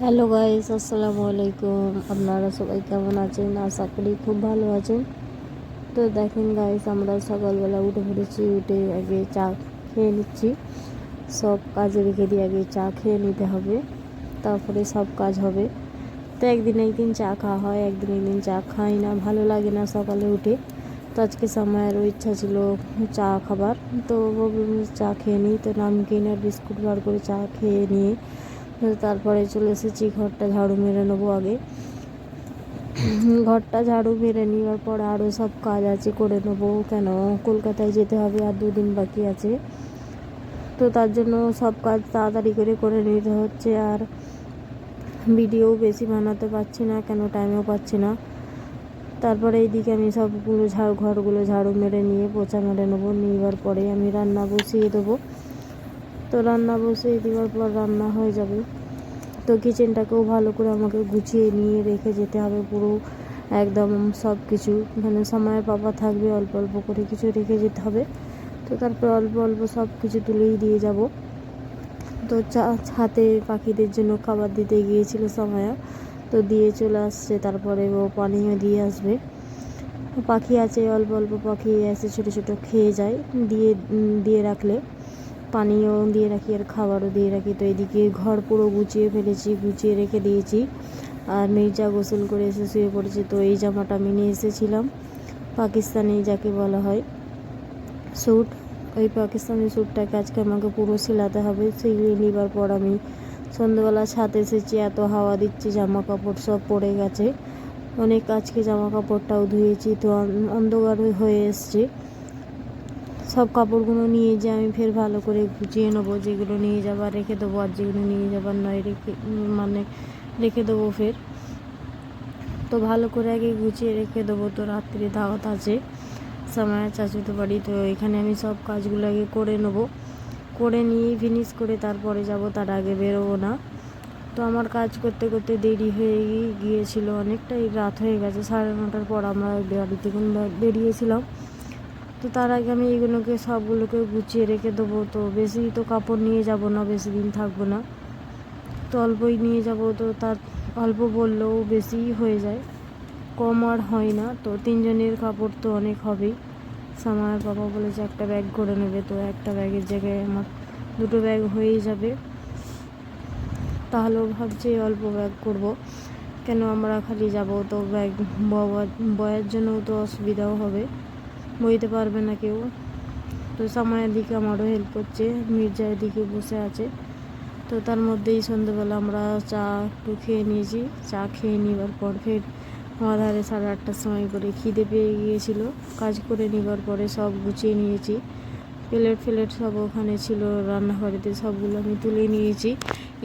Hello guys, আসসালামু আলাইকুম। আপনারা সবাই কেমন আছেন? আশা করি খুব ভালো আছেন। তো দেখেন গাইস, আমরা সকালবেলা উঠে পড়েছি, উঠে আগে চা খেয়ে নিচ্ছি। সব কাজে রেখে দিয়ে আগে চা খেয়ে নিতে হবে। তারপরে সব কাজ হবে। তো একদিন একদিন চা খাওয়া হয়, একদিন একদিন চা খাই না, ভালো লাগে না সকালে উঠে। তো আজকে সময়েরও ইচ্ছা ছিল চা খাবার। তো চা খেয়ে নিই। তো নামকিন আর বিস্কুট বার করে চা খেয়ে নিয়ে তারপরে চলে এসেছি, ঘরটা ঝাড়ু মেরে নেব আগে। ঘরটা ঝাড়ু মেরে নেওয়ার পর আরও সব কাজ আছে, করে নেব কেন? কলকাতায় যেতে হবে আর দুদিন বাকি আছে। তো তার জন্য সব কাজ তাড়াতাড়ি করে করে নিতে হচ্ছে আর ভিডিও বেশি বানাতে পারছি না, কেন টাইমও পাচ্ছি না। তারপরে এইদিকে আমি সবগুলো ঝাড়ু ঘরগুলো ঝাড়ু মেরে নিয়ে, পোছা মেরে নেব, নেওয়ার পরে আমি রান্না বসিয়ে দেবো। তো রান্না বসিয়ে দেওয়ার পর রান্না হয়ে যাবে। তো কিচেনটাকেও ভালো করে আমাকে গুছিয়ে নিয়ে রেখে যেতে হবে পুরো একদম সব কিছু মানে সময়ের পাপা থাকবে, অল্প অল্প করে কিছু রেখে যেতে হবে। তো তারপর অল্প অল্প সব কিছু তুলেই দিয়ে যাব। তো হাতে পাখিদের জন্য খাবার দিতে গিয়েছিল সময়া। তো দিয়ে চলে আসছে, তারপরে ও পানিও দিয়ে আসবে। পাখি আছে, অল্প অল্প পাখি এসে ছোটো ছোটো খেয়ে যায়। দিয়ে দিয়ে রাখলে। পানিও দিয়ে রাখি আর খাবারও দিয়ে রাখি। তো এদিকে ঘর পুরো গুছিয়ে ফেলেছি, গুছিয়ে রেখে দিয়েছি। আর মির্জা গোসল করে এসে শুয়ে পড়েছে। তো এই জামাটা আমি নিয়ে এসেছিলাম, পাকিস্তানি যাকে বলা হয়। স্যুট, ওই পাকিস্তানি স্যুটটাকে আজকে আমাকে পুরো সিলাতে হবে। সিলিয়ে নেবার পর আমি সন্ধ্যেবেলা ছাদ এসেছি, এত হাওয়া দিচ্ছি জামা কাপড় সব পড়ে গেছে। অনেক আজকে জামা কাপড়টাও ধুয়েছি, তো অন্ধকার হয়ে এসছে। সব কাপড়গুলো নিয়ে যে আমি ফের ভালো করে গুছিয়ে নেব, যেগুলো নিয়ে যাবার রেখে দেবো আর যেগুলো নিয়ে যাবার নয়, রেখে মানে রেখে দেবো ফের। তো ভালো করে আগে গুছিয়ে রেখে দেবো, তো রাত্রে দাওয়াত আছে সময় চাচুতে বাড়ি, তো এখানে আমি সব কাজগুলো আগে করে নেব। করে নিয়ে ফিনিশ করে তারপরে যাব, তার আগে বেরোবো না। তো আমার কাজ করতে করতে দেরি হয়ে গিয়েছিল অনেকটাই, রাত হয়ে গেছে, সাড়ে নটার পর আমরা বাড়ি থেকে বেরিয়েছিলাম। তো তার আগে আমি এইগুলোকে সবগুলোকে গুছিয়ে রেখে দেবো। তো বেশি তো কাপড় নিয়ে যাব না, বেশি দিন থাকব না। তো অল্পই নিয়ে যাব, তো তার অল্প বললেও বেশিই হয়ে যায়। কম আর হয় না, তো তিনজনের কাপড় তো অনেক হবেই। সামার বাবা বলেছে একটা ব্যাগ করে নেবে, তো একটা ব্যাগের জায়গায় আমার দুটো ব্যাগ হয়েই যাবে। তাহলেও ভাবছি অল্প ব্যাগ করব। কেন আমরা খালি যাব, তো ব্যাগ বয়ের জন্যও তো অসুবিধাও হবে। বইতে পারবে না কেউ। তো সময়ের দিকে আমারও হেল্প করছে মির্জা এদিকে বসে আছে। তো তার মধ্যেই সন্ধ্যেবেলা আমরা চা একটু খেয়ে নিয়েছি। চা খেয়ে নেবার পর ফের ধারে সাড়ে আটটার সময় করে খিদে পেয়ে গিয়েছিল। কাজ করে নেবার পরে সব গুছিয়ে নিয়েছি। প্লেট ফ্লেট সব ওখানে ছিল, রান্নাঘরেতে সবগুলো আমি তুলে নিয়েছি।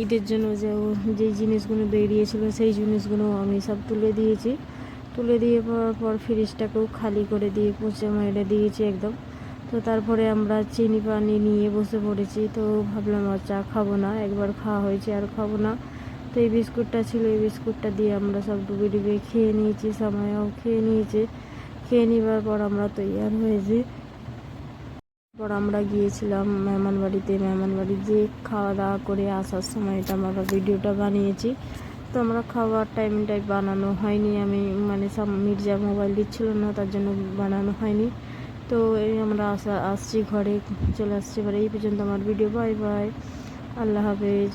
ঈদের জন্য যে যে জিনিসগুলো বেরিয়েছিল সেই জিনিসগুলো আমি সব তুলে দিয়েছি। তুলে দিয়ে পড়ার পর ফ্রিজটাকেও খালি করে দিয়ে পচে মেরে দিয়েছি একদম। তো তারপরে আমরা চিনি পানি নিয়ে বসে পড়েছি। তো ভাবলাম, আর চা খাব না, একবার খাওয়া হয়েছে, আর খাব না। তো এই বিস্কুটটা ছিল, এই বিস্কুটটা দিয়ে আমরা সব ডুবে ডুবে খেয়ে নিয়েছি, সময়ও খেয়ে নিয়েছে। খেয়ে নেবার পর আমরা তৈয়ার হয়েছি। পর আমরা গিয়েছিলাম মেহমান বাড়িতে মেহমান বাড়ি যেয়ে খাওয়া দাওয়া করে আসার সময় এটা আমরা ভিডিওটা বানিয়েছি। তো আমরা খাওয়ার টাইমটাই বানানো হয়নি। আমি মানে মির্জা মোবাইল দিচ্ছিল না, তার জন্য বানানো হয়নি। তো এই আমরা আসা, আসছি ঘরে, চলে আসছি এবার এই পর্যন্ত। আমার ভিডিও বাই বাই আল্লাহ হাফেজ।